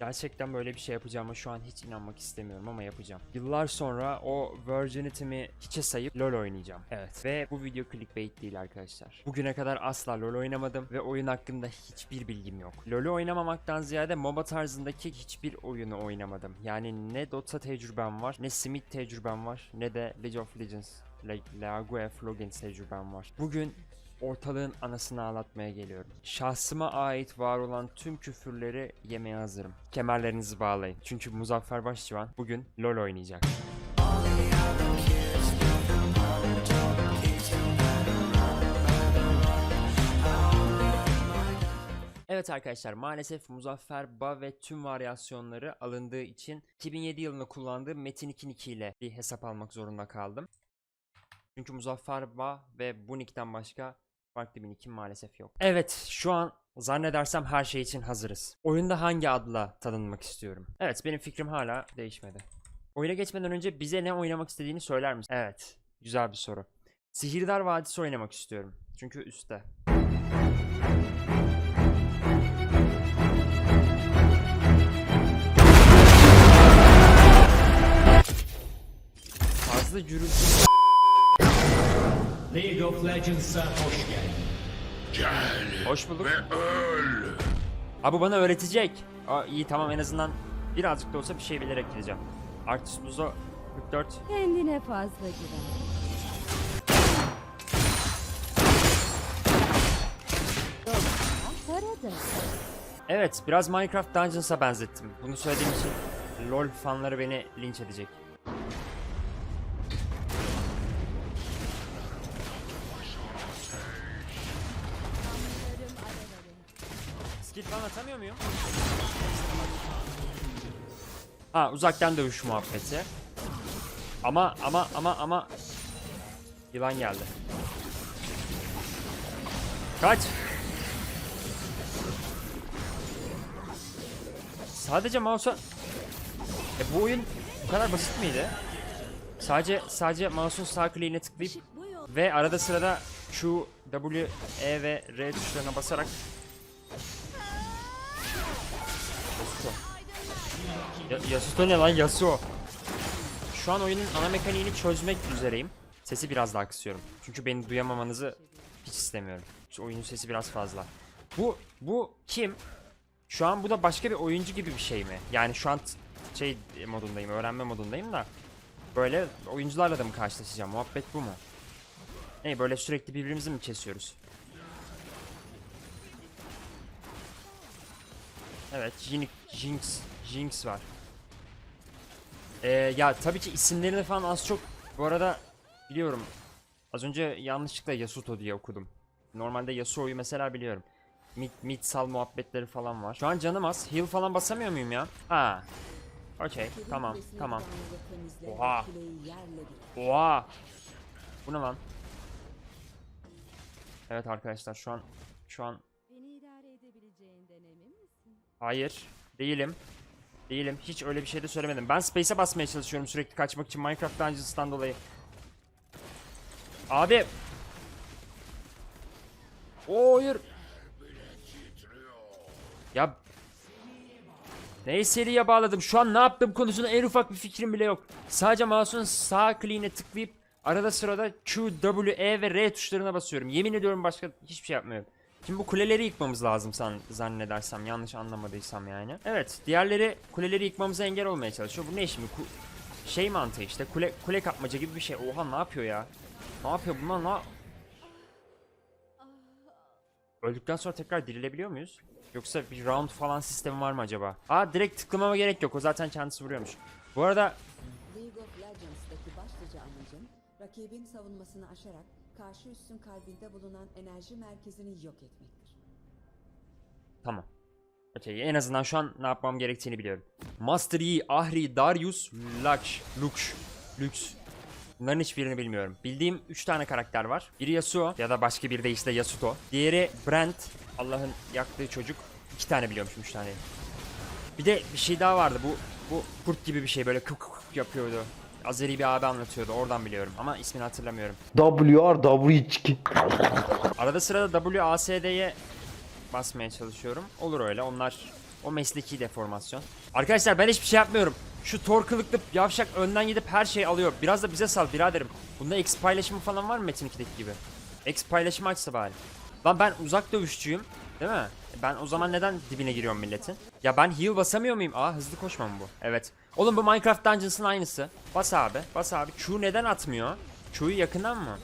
Gerçekten böyle bir şey yapacağıma şu an hiç inanmak istemiyorum ama yapacağım. Yıllar sonra o virginity'mi hiçe sayıp LoL oynayacağım. Evet. Ve bu video clickbait değil arkadaşlar. Bugüne kadar asla LoL oynamadım ve oyun hakkında hiçbir bilgim yok. LoL'ü oynamamaktan ziyade MOBA tarzındaki hiçbir oyunu oynamadım. Yani ne Dota tecrübem var, ne Smith tecrübem var, ne de League of Legends, Le League of Legends tecrübem var. Bugün ortalığın anasını ağlatmaya geliyorum. Şahsıma ait var olan tüm küfürleri yemeye hazırım. Kemerlerinizi bağlayın. Çünkü Muzaffer Başçıvan bugün LoL oynayacak. Evet arkadaşlar maalesef Muzaffer Ba ve tüm varyasyonları alındığı için 2007 yılında kullandığım Metin 2.2 ile bir hesap almak zorunda kaldım. Çünkü Muzaffer Ba ve bu nickten başka farklı bir nickim maalesef yok. Evet şu an zannedersem her şey için hazırız. Oyunda hangi adla tanınmak istiyorum? Evet benim fikrim hala değişmedi. Oyuna geçmeden önce bize ne oynamak istediğini söyler misin? Evet güzel bir soru. Sihirdar Vadisi oynamak istiyorum. Çünkü üstte. Fazla gürültü League of Legends'a hoş geldin. Gel Hoş bulduk. ve öl. Ha bu bana öğretecek. Aa, iyi tamam en azından birazcık da olsa bir şey bilerek gideceğim. Arctis Buzo 44. Kendine fazla güven. Evet biraz Minecraft Dungeons'a benzettim. Bunu söylediğim için LoL fanları beni linç edecek. Skill falan atamıyor muyum? Ha uzaktan dövüş muhabbeti. Ama ama ama ama Yılan geldi. Kaç. Sadece mouse'a... E bu oyun bu kadar basit miydi? Sadece sadece mouse'un sağ kliğine tıklayıp ve arada sırada Q, W, E ve R tuşlarına basarak Ya, Yasuo ne lan Yasuo? Şu an oyunun ana mekaniğini çözmek üzereyim. Sesi biraz daha kısıyorum. Çünkü beni duyamamanızı hiç istemiyorum. Şu oyunun sesi biraz fazla. Bu bu kim? Şu an bu da başka bir oyuncu gibi bir şey mi? Yani şu an şey modundayım, öğrenme modundayım da böyle oyuncularla da mı karşılaşacağım? Muhabbet bu mu? Ne böyle sürekli birbirimizi mi kesiyoruz? Evet, Jinx, Jinx, Jinx var. Ee, ya tabii ki isimlerini falan az çok bu arada biliyorum. Az önce yanlışlıkla Yasuo diye okudum. Normalde Yasuo'yu mesela biliyorum. Mid, mid sal muhabbetleri falan var. Şu an canım az. Heal falan basamıyor muyum ya? Ha. Okey. Tamam. Tamam. Oha. Oha. Bu ne lan? Evet arkadaşlar şu an şu an hayır değilim. Değilim. Hiç öyle bir şey de söylemedim. Ben space'e basmaya çalışıyorum sürekli kaçmak için Minecraft Dungeons'tan dolayı. Abi. Oo, hayır. Ya Neyi seriye bağladım? Şu an ne yaptım konusunda en ufak bir fikrim bile yok. Sadece mouse'un sağ kliğine tıklayıp arada sırada Q, W, E ve R tuşlarına basıyorum. Yemin ediyorum başka hiçbir şey yapmıyorum. Şimdi bu kuleleri yıkmamız lazım san, zannedersem yanlış anlamadıysam yani. Evet diğerleri kuleleri yıkmamıza engel olmaya çalışıyor. Bu ne şimdi? Ku- şey mantığı işte kule kule kapmaca gibi bir şey. Oha ne yapıyor ya? Ne yapıyor bunlar ne? Öldükten sonra tekrar dirilebiliyor muyuz? Yoksa bir round falan sistemi var mı acaba? Aa direkt tıklamama gerek yok. O zaten kendisi vuruyormuş. Bu arada rakibin savunmasını aşarak karşı üssün kalbinde bulunan enerji merkezini yok etmektir. Tamam. Okey en azından şu an ne yapmam gerektiğini biliyorum. Master Yi, Ahri, Darius, Lux, Lux, Lux. Bunların hiçbirini bilmiyorum. Bildiğim 3 tane karakter var. Biri Yasuo ya da başka biri de işte Yasuo. Diğeri Brent, Allah'ın yaktığı çocuk. 2 tane biliyormuşum 3 tane. Bir de bir şey daha vardı. Bu bu kurt gibi bir şey böyle kık kık yapıyordu. Azeri bir abi anlatıyordu. Oradan biliyorum ama ismini hatırlamıyorum. WRW2 Arada sırada WASD'ye basmaya çalışıyorum. Olur öyle. Onlar O mesleki deformasyon. Arkadaşlar ben hiçbir şey yapmıyorum. Şu Thor kılıklı yavşak önden gidip her şeyi alıyor. Biraz da bize sal biraderim. Bunda X paylaşımı falan var mı Metin 2'deki gibi? X paylaşımı açsa bari. Lan ben uzak dövüşçüyüm. Değil mi? Ben o zaman neden dibine giriyorum milletin? Ya ben heal basamıyor muyum? Aa hızlı koşma mı bu? Evet. Oğlum bu Minecraft Dungeons'ın aynısı. Bas abi. Bas abi. Q neden atmıyor? Q'yu yakından mı?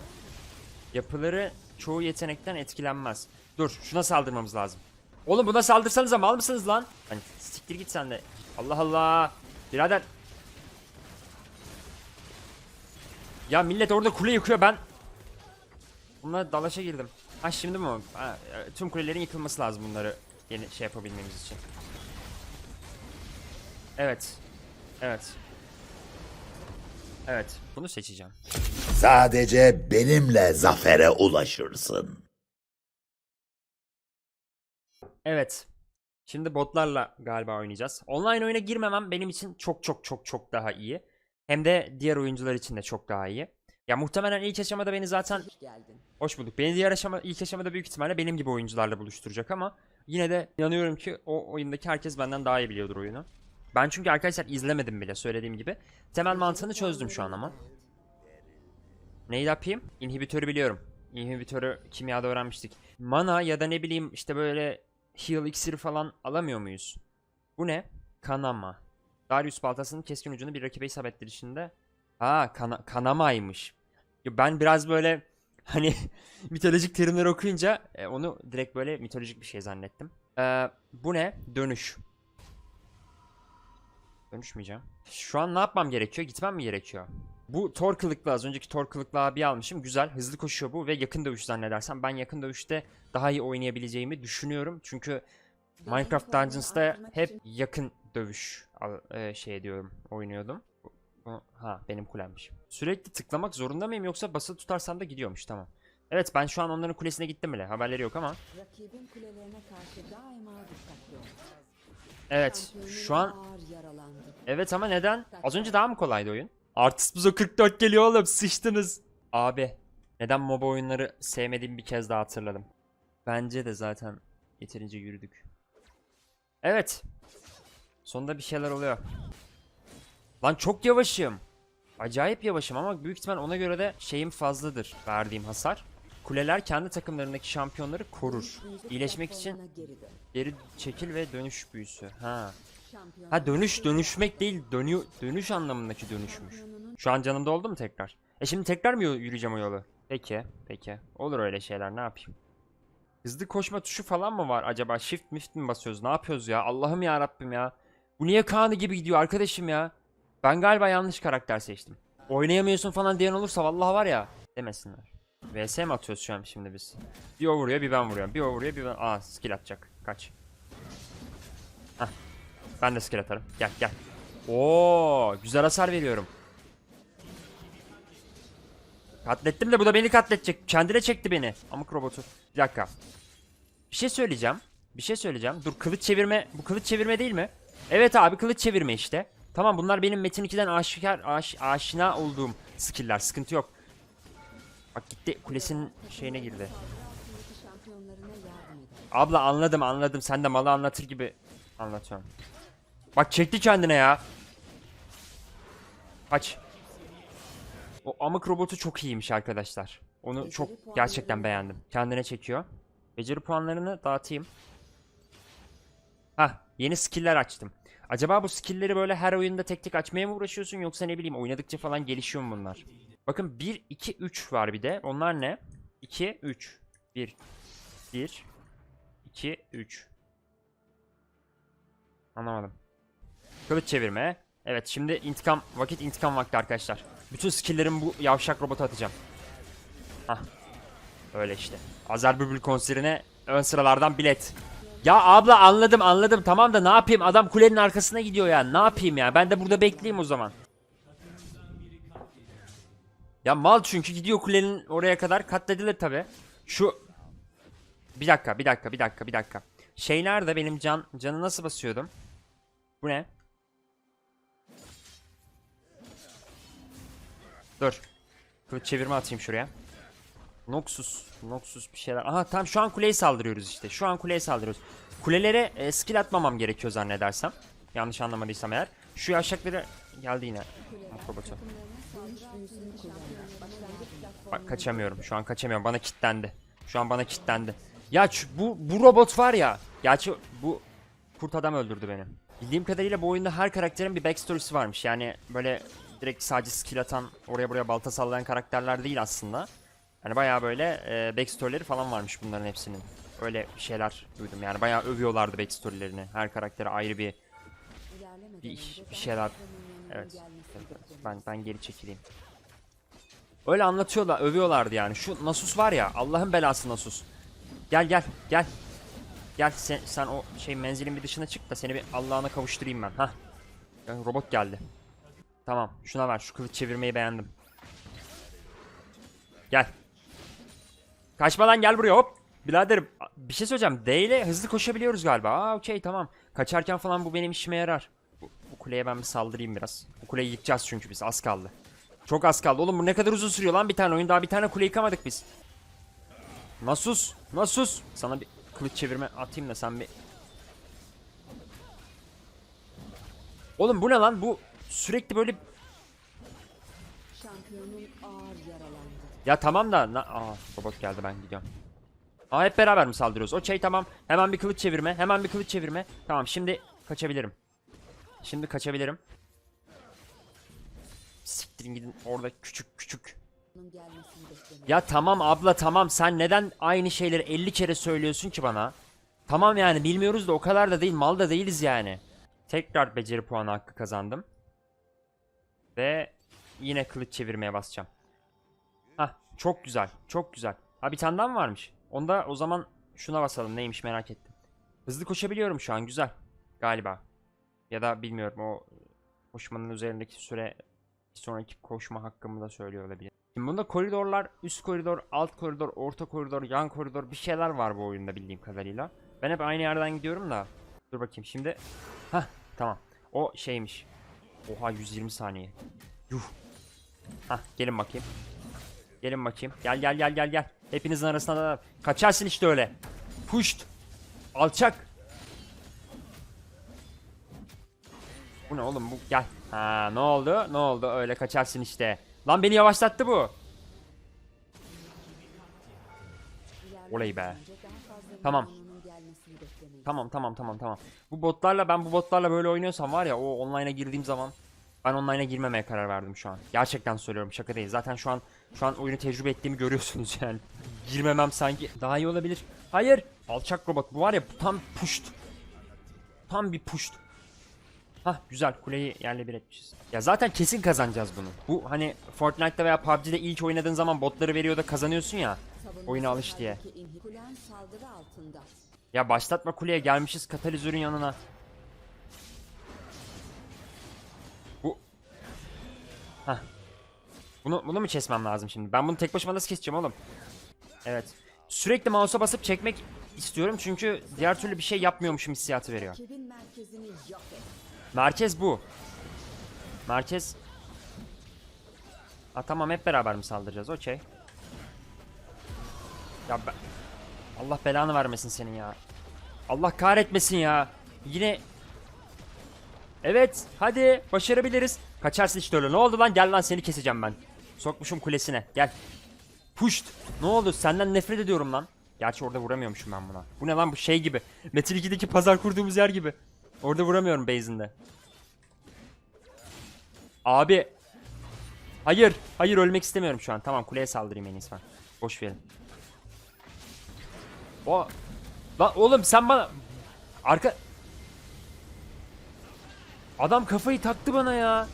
Yapıları çoğu yetenekten etkilenmez. Dur şuna saldırmamız lazım. Oğlum buna saldırsanıza mal mısınız lan? Hani siktir git sen de. Allah Allah. Birader. Ya millet orada kule yıkıyor ben. Bunlar dalaşa girdim. Ha şimdi mi? Ha, e, tüm kulelerin yıkılması lazım bunları yeni şey yapabilmemiz için. Evet. Evet. Evet. Bunu seçeceğim. Sadece benimle zafere ulaşırsın. Evet. Şimdi botlarla galiba oynayacağız. Online oyuna girmemem benim için çok çok çok çok daha iyi. Hem de diğer oyuncular için de çok daha iyi. Ya muhtemelen ilk aşamada beni zaten Hoş geldin. hoş bulduk. Beni diğer aşama ilk aşamada büyük ihtimalle benim gibi oyuncularla buluşturacak ama yine de inanıyorum ki o oyundaki herkes benden daha iyi biliyordur oyunu. Ben çünkü arkadaşlar izlemedim bile söylediğim gibi. Temel mantığını çözdüm şu an ama. Neyi yapayım? İnhibitörü biliyorum. İnhibitörü kimyada öğrenmiştik. Mana ya da ne bileyim işte böyle heal iksiri falan alamıyor muyuz? Bu ne? Kanama. Darius baltasının keskin ucunu bir rakibe isabet ettirişinde. Ha kana kanamaymış. Ben biraz böyle hani mitolojik terimleri okuyunca e, onu direkt böyle mitolojik bir şey zannettim. Ee, bu ne? Dönüş. Dönüşmeyeceğim. Şu an ne yapmam gerekiyor? Gitmem mi gerekiyor? Bu Thor kılıklı az önceki Thor kılıklı abi almışım. Güzel. Hızlı koşuyor bu ve yakın dövüş zannedersem. Ben yakın dövüşte daha iyi oynayabileceğimi düşünüyorum. Çünkü Minecraft Dungeons'ta hep yakın dövüş e, şey diyorum oynuyordum. Ha benim kulemmiş. Sürekli tıklamak zorunda mıyım yoksa basılı tutarsam da gidiyormuş tamam. Evet ben şu an onların kulesine gittim bile haberleri yok ama. Rakibin kulelerine karşı daima dikkatli ol. Evet şu an. Evet ama neden? Az önce daha mı kolaydı oyun? Artist Buzo 44 geliyor oğlum sıçtınız. Abi neden MOBA oyunları sevmediğimi bir kez daha hatırladım. Bence de zaten yeterince yürüdük. Evet. Sonunda bir şeyler oluyor. Lan çok yavaşım. Acayip yavaşım ama büyük ihtimal ona göre de şeyim fazladır verdiğim hasar. Kuleler kendi takımlarındaki şampiyonları korur. İyileşmek için geri çekil ve dönüş büyüsü. Ha. Ha dönüş dönüşmek değil dönüyor dönüş anlamındaki dönüşmüş. Şu an canımda oldu mu tekrar? E şimdi tekrar mı yürüyeceğim o yolu? Peki peki. Olur öyle şeyler ne yapayım? Hızlı koşma tuşu falan mı var acaba? Shift mift mi basıyoruz? Ne yapıyoruz ya? Allah'ım ya Rabbim ya. Bu niye Kaan'ı gibi gidiyor arkadaşım ya? Ben galiba yanlış karakter seçtim. Oynayamıyorsun falan diyen olursa vallahi var ya demesinler. VS mi atıyoruz şu an şimdi biz? Bir o vuruyor bir ben vuruyorum. Bir o vuruyor bir ben... Aa skill atacak. Kaç. Hah. Ben de skill atarım. Gel gel. Oo, güzel hasar veriyorum. Katlettim de bu da beni katledecek. Kendine çekti beni. Amık robotu. Bir dakika. Bir şey söyleyeceğim. Bir şey söyleyeceğim. Dur kılıç çevirme. Bu kılıç çevirme değil mi? Evet abi kılıç çevirme işte. Tamam bunlar benim Metin 2'den aşikar aş, aşina olduğum skill'ler. Sıkıntı yok. Bak gitti kulesinin şeyine girdi. Abla anladım anladım. Sen de malı anlatır gibi anlatıyorsun. Bak çekti kendine ya. Kaç. O amık robotu çok iyiymiş arkadaşlar. Onu çok gerçekten beğendim. Kendine çekiyor. Beceri puanlarını dağıtayım. Hah yeni skill'ler açtım. Acaba bu skill'leri böyle her oyunda tek tek açmaya mı uğraşıyorsun yoksa ne bileyim oynadıkça falan gelişiyor mu bunlar? Bakın 1, 2, 3 var bir de. Onlar ne? 2, 3. 1, 1, 2, 3. Anlamadım. Kılıç çevirme. Evet şimdi intikam, vakit intikam vakti arkadaşlar. Bütün skilllerimi bu yavşak robota atacağım. Hah. Öyle işte. Azer Bülbül konserine ön sıralardan bilet. Ya abla anladım anladım tamam da ne yapayım adam kulenin arkasına gidiyor ya ne yapayım ya ben de burada bekleyeyim o zaman. Ya mal çünkü gidiyor kulenin oraya kadar katledilir tabi. Şu bir dakika, bir dakika, bir dakika, bir dakika. Şey nerede benim can canı nasıl basıyordum? Bu ne? Dur. Kılıç çevirme atayım şuraya. Noxus, Noxus bir şeyler. Aha tam şu an kuleye saldırıyoruz işte. Şu an kuleye saldırıyoruz. Kulelere e, skill atmamam gerekiyor zannedersem. Yanlış anlamadıysam eğer. Şu yaşakları geldi yine. Akrobatı. Bak kaçamıyorum. Şu an kaçamıyorum. Bana kilitlendi. Şu an bana kilitlendi. Ya bu bu robot var ya. Gerçi bu kurt adam öldürdü beni. Bildiğim kadarıyla bu oyunda her karakterin bir backstory'si varmış. Yani böyle direkt sadece skill atan, oraya buraya balta sallayan karakterler değil aslında. Yani bayağı böyle e, backstory'leri falan varmış bunların hepsinin. Öyle şeyler duydum yani bayağı övüyorlardı backstory'lerini. Her karaktere ayrı bir bir, bir şeyler. Evet. Ben ben geri çekileyim. Öyle anlatıyorlar, övüyorlardı yani. Şu Nasus var ya, Allah'ın belası Nasus. Gel gel gel. Gel sen, sen o şey menzilin bir dışına çık da seni bir Allah'ına kavuşturayım ben. Hah. Ya, robot geldi. Tamam, şuna ver. Şu kılıç çevirmeyi beğendim. Gel. Kaçma lan gel buraya hop. Birader bir şey söyleyeceğim. D ile hızlı koşabiliyoruz galiba. Aa okey tamam. Kaçarken falan bu benim işime yarar. Kuleye ben bir saldırayım biraz. Bu kuleyi yıkacağız çünkü biz az kaldı. Çok az kaldı. Oğlum bu ne kadar uzun sürüyor lan bir tane oyun. Daha bir tane kule yıkamadık biz. Nasus. Nasus. Sana bir kılıç çevirme atayım da sen bir... Oğlum bu ne lan? Bu sürekli böyle... Ya tamam da... Na... Aa robot geldi ben gidiyorum. Aa hep beraber mi saldırıyoruz? Okey tamam. Hemen bir kılıç çevirme. Hemen bir kılıç çevirme. Tamam şimdi kaçabilirim. Şimdi kaçabilirim. Siktirin gidin orada küçük küçük. Ya tamam abla tamam sen neden aynı şeyleri 50 kere söylüyorsun ki bana? Tamam yani bilmiyoruz da o kadar da değil mal da değiliz yani. Tekrar beceri puanı hakkı kazandım. Ve yine kılıç çevirmeye basacağım. Hah çok güzel çok güzel. Ha bir tane daha mı varmış? Onda o zaman şuna basalım neymiş merak ettim. Hızlı koşabiliyorum şu an güzel. Galiba. Ya da bilmiyorum o koşmanın üzerindeki süre sonraki koşma hakkımı da söylüyor olabilir. Şimdi bunda koridorlar, üst koridor, alt koridor, orta koridor, yan koridor bir şeyler var bu oyunda bildiğim kadarıyla. Ben hep aynı yerden gidiyorum da. Dur bakayım şimdi. Hah tamam. O şeymiş. Oha 120 saniye. Yuh. Hah gelin bakayım. Gelin bakayım. Gel gel gel gel gel. Hepinizin arasında da kaçarsın işte öyle. Puşt. Alçak. Bu ne oğlum bu gel. Ha ne oldu? Ne oldu? Öyle kaçarsın işte. Lan beni yavaşlattı bu. Oley be. Tamam. Tamam tamam tamam tamam. Bu botlarla ben bu botlarla böyle oynuyorsam var ya o online'a girdiğim zaman ben online'a girmemeye karar verdim şu an. Gerçekten söylüyorum şaka değil. Zaten şu an şu an oyunu tecrübe ettiğimi görüyorsunuz yani. Girmemem sanki daha iyi olabilir. Hayır. Alçak robot bu var ya tam puşt. Tam bir puşt. Hah güzel kuleyi yerle bir etmişiz. Ya zaten kesin kazanacağız bunu. Bu hani Fortnite'da veya PUBG'de ilk oynadığın zaman botları veriyor da kazanıyorsun ya. Oyuna alış diye. Ya başlatma kuleye gelmişiz katalizörün yanına. Bu... Hah. Bunu, bunu mu kesmem lazım şimdi? Ben bunu tek başıma nasıl keseceğim oğlum? Evet. Sürekli mouse'a basıp çekmek istiyorum çünkü diğer türlü bir şey yapmıyormuşum hissiyatı veriyor. Merkez bu. Merkez... Ha tamam hep beraber mi saldıracağız? Okey. Ya ben... Allah belanı vermesin senin ya. Allah kahretmesin ya. Yine... Evet hadi başarabiliriz. Kaçarsın işte öyle. Ne oldu lan? Gel lan seni keseceğim ben. Sokmuşum kulesine. Gel. Puşt. Ne oldu? Senden nefret ediyorum lan. Gerçi orada vuramıyormuşum ben buna. Bu ne lan bu şey gibi. Metin 2'deki pazar kurduğumuz yer gibi. Orada vuramıyorum base'inde. Abi. Hayır. Hayır ölmek istemiyorum şu an. Tamam kuleye saldırayım en iyisi. Boş verin. O. Lan oğlum sen bana. Arka. Adam kafayı taktı bana ya.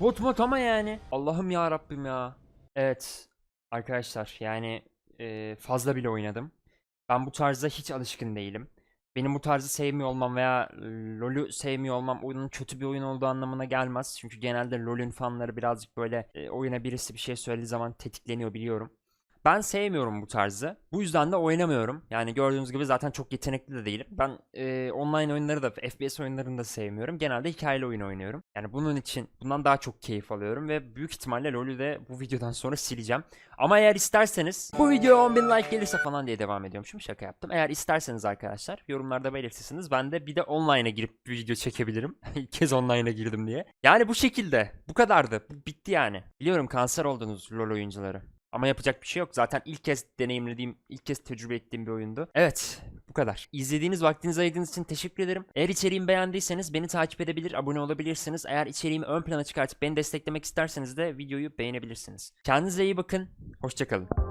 Bot mot ama yani. Allah'ım ya Rabbim ya. Evet. Arkadaşlar yani e, fazla bile oynadım. Ben bu tarza hiç alışkın değilim. Benim bu tarzı sevmiyor olmam veya LoL'ü sevmiyor olmam oyunun kötü bir oyun olduğu anlamına gelmez. Çünkü genelde LoL'ün fanları birazcık böyle e, oyuna birisi bir şey söylediği zaman tetikleniyor biliyorum. Ben sevmiyorum bu tarzı. Bu yüzden de oynamıyorum. Yani gördüğünüz gibi zaten çok yetenekli de değilim. Ben e, online oyunları da FPS oyunlarını da sevmiyorum. Genelde hikayeli oyun oynuyorum. Yani bunun için bundan daha çok keyif alıyorum ve büyük ihtimalle LoL'ü de bu videodan sonra sileceğim. Ama eğer isterseniz bu videoya 10.000 like gelirse falan diye devam ediyormuşum. Şaka yaptım. Eğer isterseniz arkadaşlar yorumlarda belirtirsiniz. Ben de bir de online'a girip video çekebilirim. İlk kez online'a girdim diye. Yani bu şekilde. Bu kadardı. Bitti yani. Biliyorum kanser oldunuz LoL oyuncuları. Ama yapacak bir şey yok. Zaten ilk kez deneyimlediğim, ilk kez tecrübe ettiğim bir oyundu. Evet, bu kadar. İzlediğiniz, vaktinizi ayırdığınız için teşekkür ederim. Eğer içeriğimi beğendiyseniz beni takip edebilir, abone olabilirsiniz. Eğer içeriğimi ön plana çıkartıp beni desteklemek isterseniz de videoyu beğenebilirsiniz. Kendinize iyi bakın. Hoşçakalın.